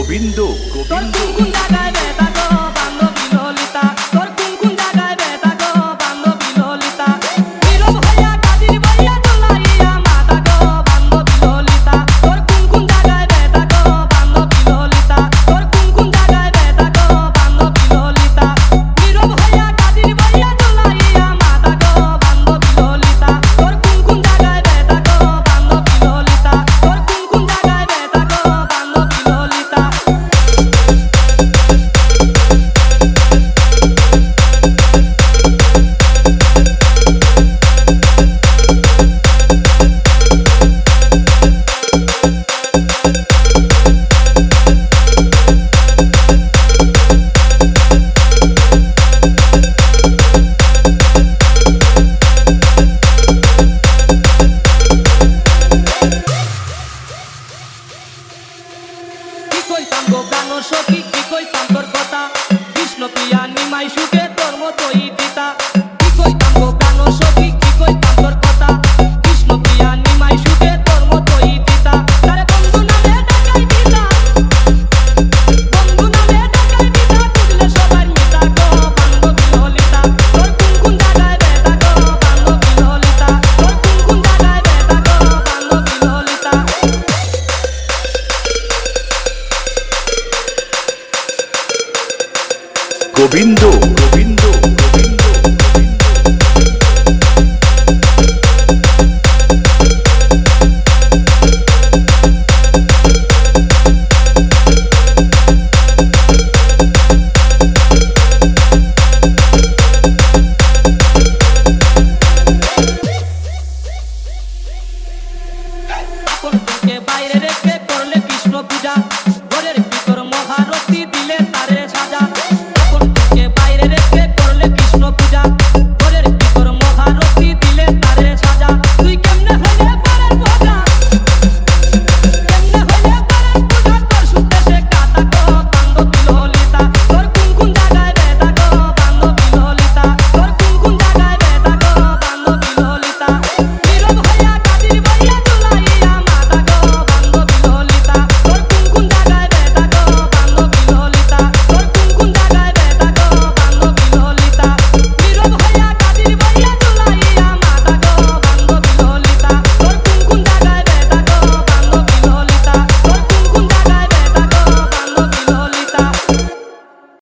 গোবিন্দ গোবিন্দ। কইতাম গো প্রাণ সখী কি কইতাম তোর কথা? কৃষ্ণ পিয়া নিমাই সুখে তোর মতোই? গোবিন্দ। গোবিন্দ বাইরে রেখে করলে কৃষ্ণ পূজা